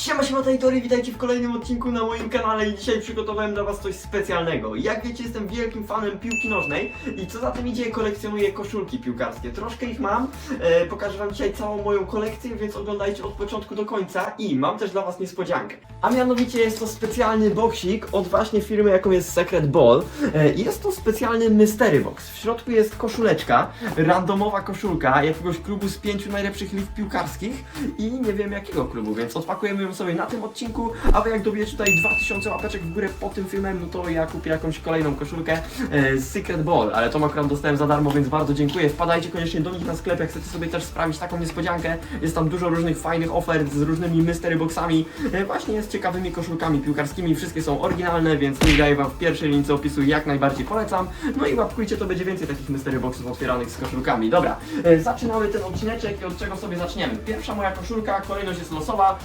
Siema, siema, Tajtory, witajcie w kolejnym odcinku na moim kanale i dzisiaj przygotowałem dla was coś specjalnego. Jak wiecie, jestem wielkim fanem piłki nożnej i co za tym idzie, kolekcjonuję koszulki piłkarskie. Troszkę ich mam, e, pokażę wam dzisiaj całą moją kolekcję, więc oglądajcie od początku do końca i mam też dla was niespodziankę. A mianowicie jest to specjalny boksik od właśnie firmy, jaką jest Secret Ball. E, jest to specjalny mystery box. W środku jest koszuleczka, randomowa koszulka jakiegoś klubu z pięciu najlepszych lig piłkarskich i nie wiem jakiego klubu, więc odpakujemy ją sobie na tym odcinku, a wy jak dobijecie tutaj 2000 łapeczek w górę pod tym filmem, no to ja kupię jakąś kolejną koszulkę e, z Secret Ball, ale tą akurat dostałem za darmo, więc bardzo dziękuję. Wpadajcie koniecznie do nich na sklep, jak chcecie sobie też sprawić taką niespodziankę. Jest tam dużo różnych fajnych ofert z różnymi mystery boxami, e, właśnie z ciekawymi koszulkami piłkarskimi. Wszystkie są oryginalne, więc link daję wam w pierwszej lince opisu, jak najbardziej polecam. No i łapkujcie, to będzie więcej takich mystery boxów otwieranych z koszulkami. Dobra, e, zaczynamy ten odcineczek i od czego sobie zaczniemy. Pierwsza moja koszulka, kolejność jest losowa,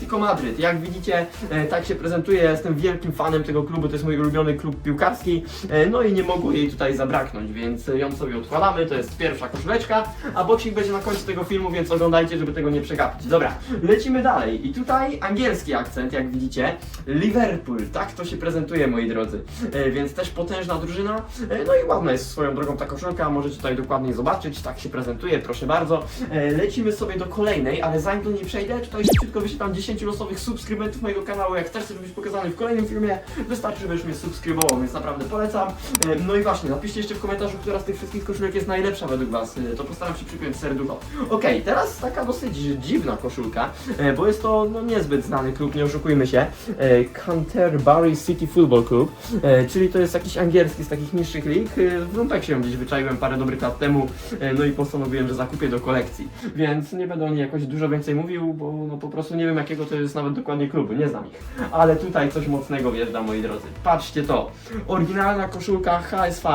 Atletico Madryt. Jak widzicie, e, tak się prezentuje, jestem wielkim fanem tego klubu, to jest mój ulubiony klub piłkarski, e, no i nie mogło jej tutaj zabraknąć, więc ją sobie odkładamy, to jest pierwsza koszuleczka, a boksik będzie na końcu tego filmu, więc oglądajcie, żeby tego nie przegapić. Dobra, lecimy dalej. I tutaj angielski akcent, jak widzicie, Liverpool, tak to się prezentuje, moi drodzy, e, więc też potężna drużyna, no i ładna jest swoją drogą ta koszulka, możecie tutaj dokładniej zobaczyć, tak się prezentuje, proszę bardzo. Lecimy sobie do kolejnej, ale zanim do niej przejdę, tutaj szybciutko wyświetlam 10 losowych subskrybentów mojego kanału, jak chcesz żeby być pokazany w kolejnym filmie, wystarczy, żebyś mnie subskrybował, więc naprawdę polecam. E, No i właśnie, napiszcie jeszcze w komentarzu, która z tych wszystkich koszulek jest najlepsza według was, E, to postaram się przypiąć serducho. Okej, teraz taka dosyć dziwna koszulka, e, bo jest to no, niezbyt znany klub, nie oszukujmy się, Canterbury City Football Club, czyli to jest jakiś angielski z takich niższych lig. W Lumpeksie gdzieś wyczaiłem parę dobrych lat temu, no i postanowiłem, że zakupię do kolekcji. Więc nie będę o niej jakoś dużo więcej mówił, bo no po prostu nie wiem jakiego to jest nawet dokładnie klubu, nie znam ich. Ale tutaj coś mocnego wjeżdża, moi drodzy. Patrzcie to. Oryginalna koszulka HSV.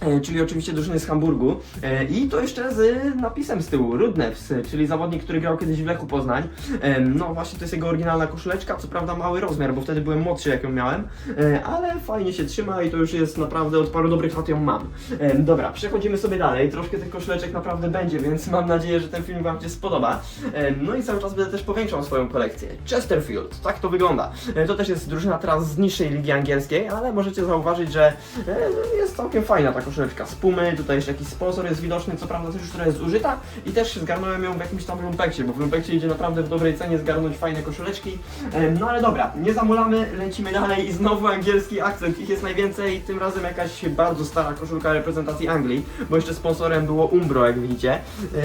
E, czyli oczywiście drużyny z Hamburgu e, i to jeszcze z napisem z tyłu, Rudnevs, czyli zawodnik, który grał kiedyś w Lechu Poznań. E, No właśnie to jest jego oryginalna koszuleczka, co prawda mały rozmiar, bo wtedy byłem młodszy jak ją miałem, e, ale fajnie się trzyma i to już jest naprawdę od paru dobrych lat ją mam. E, Dobra, przechodzimy sobie dalej, troszkę tych koszuleczek naprawdę będzie, więc mam nadzieję, że ten film Wam się spodoba. E, No i cały czas będę też powiększał swoją kolekcję. Chesterfield, tak to wygląda. E, To też jest drużyna teraz z niższej ligi angielskiej, ale możecie zauważyć, że e, jest całkiem fajna ta koszuleczka z Pumy, tutaj jeszcze jakiś sponsor jest widoczny, co prawda też już trochę zużyta i też zgarnąłem ją w jakimś tam lumpeksie, bo w lumpeksie idzie naprawdę w dobrej cenie zgarnąć fajne koszuleczki. No ale dobra, nie zamulamy, lecimy dalej i znowu angielski akcent, ich jest najwięcej, tym razem jakaś bardzo stara koszulka reprezentacji Anglii, bo jeszcze sponsorem było Umbro, jak widzicie.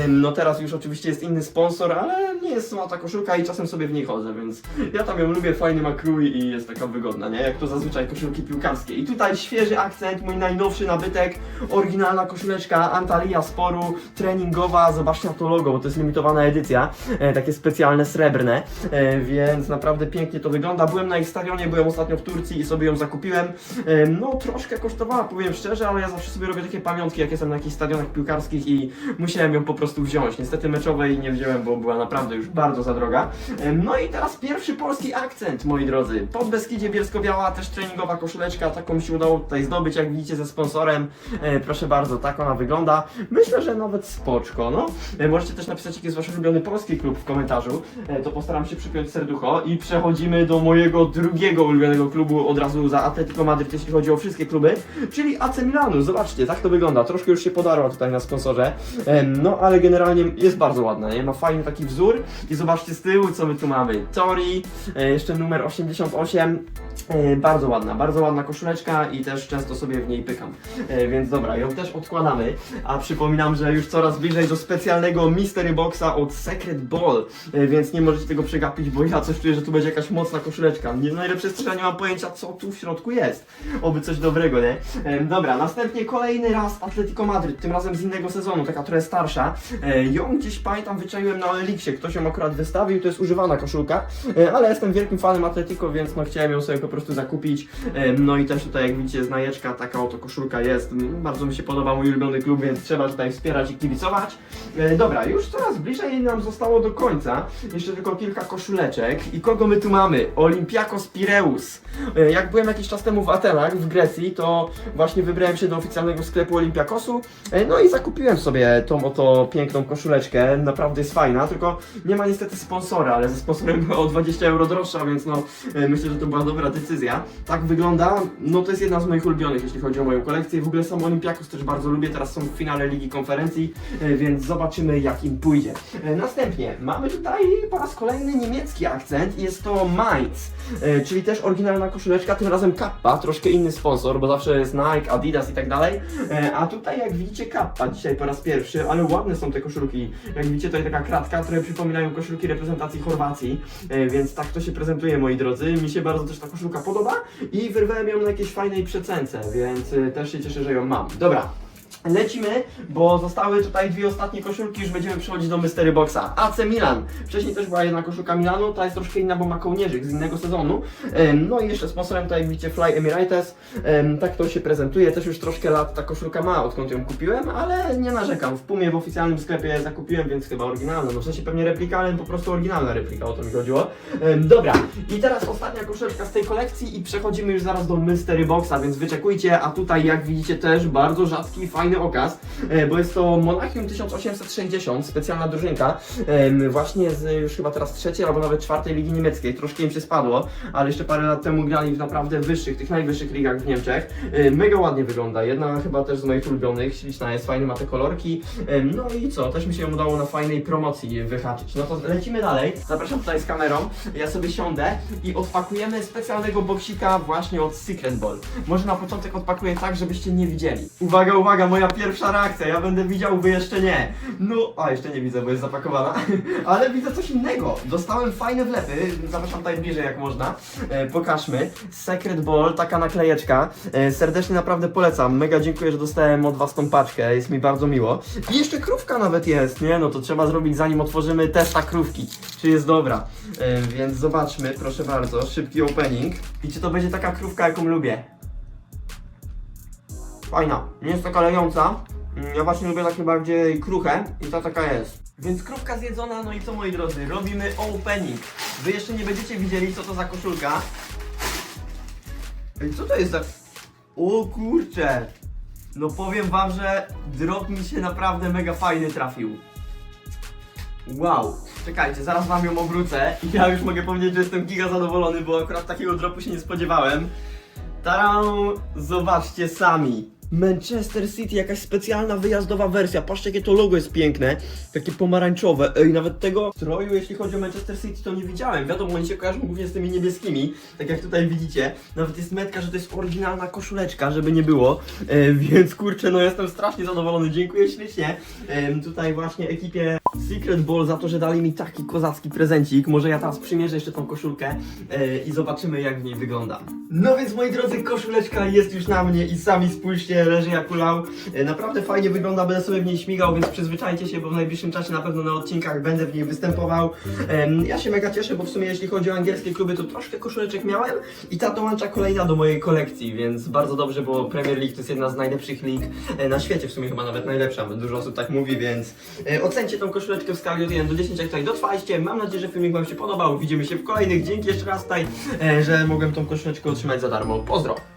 No teraz już oczywiście jest inny sponsor, ale nie jest zła ta koszulka i czasem sobie w niej chodzę, więc ja tam ją lubię, fajny ma krój i jest taka wygodna, nie? Jak to zazwyczaj koszulki piłkarskie. I tutaj świeży akcent, mój najnowszy nabytek, oryginalna koszuleczka Antalya Sporu, treningowa, zobaczcie na to logo, bo to jest limitowana edycja, e, takie specjalne, srebrne, e, więc naprawdę pięknie to wygląda. Byłem na ich stadionie, byłem ostatnio w Turcji i sobie ją zakupiłem. E, no troszkę kosztowała, powiem szczerze, ale ja zawsze sobie robię takie pamiątki, jak jestem na jakichś stadionach piłkarskich i musiałem ją po prostu wziąć. Niestety meczowej nie wziąłem, bo była naprawdę już bardzo za droga. No i teraz pierwszy polski akcent, moi drodzy. Pod Beskidzie Bielsko-Biała, też treningowa koszuleczka, taką mi się udało tutaj zdobyć, jak widzicie, ze sponsorem. E, proszę bardzo, tak ona wygląda. Myślę, że nawet spoczko, no. E, możecie też napisać, jaki jest wasz ulubiony polski klub w komentarzu. E, to postaram się przypiąć serducho i przechodzimy do mojego drugiego ulubionego klubu od razu za Atletico Madryt, jeśli chodzi o wszystkie kluby, czyli AC Milanu. Zobaczcie, tak to wygląda. Troszkę już się podarła tutaj na sponsorze. No, ale generalnie jest bardzo ładna, nie? Ma fajny taki wzór i zobaczcie z tyłu, co my tu mamy. Tori, e, jeszcze numer 88. E, bardzo ładna, bardzo ładna koszuleczka i też często sobie w niej pykam. E, więc dobra, ją też odkładamy. A przypominam, że już coraz bliżej do specjalnego Mystery Boxa od Secret Ball, więc nie możecie tego przegapić, bo ja coś czuję, że tu będzie jakaś mocna koszuleczka. Nie, najlepsze jest, nie mam pojęcia, co tu w środku jest. Oby coś dobrego, nie? Dobra, następnie kolejny raz Atletico Madryt, tym razem z innego sezonu, taka trochę starsza. Ją gdzieś pamiętam wyczaiłem na Elixie, ktoś ją akurat wystawił, to jest używana koszulka, e, ale jestem wielkim fanem Atletico, więc no chciałem ją sobie po prostu zakupić. E, no i też tutaj jak widzicie znajeczka, taka oto koszulka jest, bardzo mi się podoba mój ulubiony klub, więc trzeba tutaj wspierać i kibicować. E, dobra, już coraz bliżej nam zostało do końca. Jeszcze tylko kilka koszuleczek. I kogo my tu mamy? Olympiakos Pireus. Jak byłem jakiś czas temu w Atenach, w Grecji, to właśnie wybrałem się do oficjalnego sklepu Olympiakosu. No i zakupiłem sobie tą oto piękną koszuleczkę. Naprawdę jest fajna, tylko nie ma niestety sponsora, ale ze sponsorem była o 20 euro droższa, więc no e, myślę, że to była dobra decyzja. Tak wygląda, no to jest jedna z moich ulubionych, jeśli chodzi o moją kolekcję. W ogóle sam Olympiakos też bardzo lubię, teraz są w finale Ligi Konferencji, e, więc zobaczymy jak im pójdzie. E, Następnie mamy tutaj po raz kolejny niemiecki akcent jest to Mainz, czyli też oryginalna koszuleczka, tym razem Kappa, troszkę inny sponsor, bo zawsze jest Nike, Adidas i tak dalej, a tutaj jak widzicie Kappa dzisiaj po raz pierwszy, ale ładne są te koszulki, jak widzicie tutaj taka kratka, które przypominają koszulki reprezentacji Chorwacji, e, więc tak to się prezentuje moi drodzy, mi się bardzo też ta koszulka podoba i wyrwałem ją na jakiejś fajnej przecence, więc e, też się cieszę, że ją mam. Dobra. Lecimy, bo zostały tutaj dwie ostatnie koszulki, już będziemy przechodzić do Mystery Boxa. AC Milan. Wcześniej też była jedna koszulka Milanu, ta jest troszkę inna, bo ma kołnierzyk z innego sezonu. No i jeszcze sponsorem tutaj widzicie Fly Emirates. Em, Tak to się prezentuje, też już troszkę lat ta koszulka ma, odkąd ją kupiłem, ale nie narzekam. W Pumie w oficjalnym sklepie zakupiłem, więc chyba oryginalna. No w sensie pewnie replika, ale po prostu oryginalna replika, o to mi chodziło. Dobra, i teraz ostatnia koszuleczka z tej kolekcji i przechodzimy już zaraz do Mystery Boxa, więc wyczekujcie, a tutaj jak widzicie też bardzo rzadki, fajny okaz, e, bo jest to Monachium 1860, specjalna drużynka, właśnie z już chyba teraz trzeciej albo nawet czwartej ligi niemieckiej, troszkę im się spadło, ale jeszcze parę lat temu grali w naprawdę wyższych, tych najwyższych ligach w Niemczech. E, Mega ładnie wygląda, jedna chyba też z moich ulubionych, śliczna jest, fajnie ma te kolorki, no i co, też mi się udało na fajnej promocji wyhaczyć. No to lecimy dalej, zapraszam tutaj z kamerą, ja sobie siądę i odpakujemy specjalnego boksika właśnie od Secret Ball. Może na początek odpakuję tak, żebyście nie widzieli. Uwaga, uwaga, moja pierwsza reakcja, ja będę widział, wy jeszcze nie. No, a jeszcze nie widzę, bo jest zapakowana, ale widzę coś innego. Dostałem fajne wlepy, zapraszam tutaj bliżej jak można. E, pokażmy. Secret Ball, taka naklejeczka. E, serdecznie naprawdę polecam. Mega dziękuję, że dostałem od was tą paczkę, jest mi bardzo miło. I jeszcze krówka nawet jest, nie? No to trzeba zrobić zanim otworzymy testa krówki, czy jest dobra. E, więc zobaczmy, proszę bardzo, szybki opening. I czy to będzie taka krówka, jaką lubię? Fajna, nie jest taka lejąca. Mm, Ja właśnie lubię takie bardziej kruche i ta taka jest. Więc krówka zjedzona, no i co moi drodzy, robimy opening. Wy jeszcze nie będziecie widzieli co to za koszulka. Ej, co to jest za... O kurcze! No powiem wam, że drop mi się naprawdę mega fajny trafił. Wow, czekajcie, zaraz wam ją obrócę i ja już mogę powiedzieć, że jestem giga zadowolony, bo akurat takiego dropu się nie spodziewałem. Taram, zobaczcie sami. Manchester City, jakaś specjalna wyjazdowa wersja. Patrzcie, jakie to logo jest piękne. Takie pomarańczowe. Ej, nawet tego stroju, jeśli chodzi o Manchester City, to nie widziałem. Wiadomo, oni się kojarzą głównie z tymi niebieskimi. Tak jak tutaj widzicie. Nawet jest metka, że to jest oryginalna koszuleczka, żeby nie było. E, więc kurczę, no jestem strasznie zadowolony. Dziękuję ślicznie. E, tutaj właśnie ekipie Secret Ball za to, że dali mi taki kozacki prezencik. Może ja teraz przymierzę jeszcze tą koszulkę e, i zobaczymy, jak w niej wygląda. No więc, moi drodzy, koszuleczka jest już na mnie i sami spójrzcie, leży jak ulał. E, Naprawdę fajnie wygląda, będę sobie w niej śmigał, więc przyzwyczajcie się, bo w najbliższym czasie na pewno na odcinkach będę w niej występował. Ja się mega cieszę, bo w sumie jeśli chodzi o angielskie kluby, to troszkę koszuleczek miałem i ta dołącza kolejna do mojej kolekcji, więc bardzo dobrze, bo Premier League to jest jedna z najlepszych lig e, na świecie, w sumie chyba nawet najlepsza, dużo osób tak mówi, więc e, ocencie tą koszuleczkę w skali od 1 do 10, jak tutaj dotrwaliście. Mam nadzieję, że filmik Wam się podobał. Widzimy się w kolejnych. Dzięki jeszcze raz tutaj, że mogłem tą koszuleczkę otrzymać za darmo. Pozdro!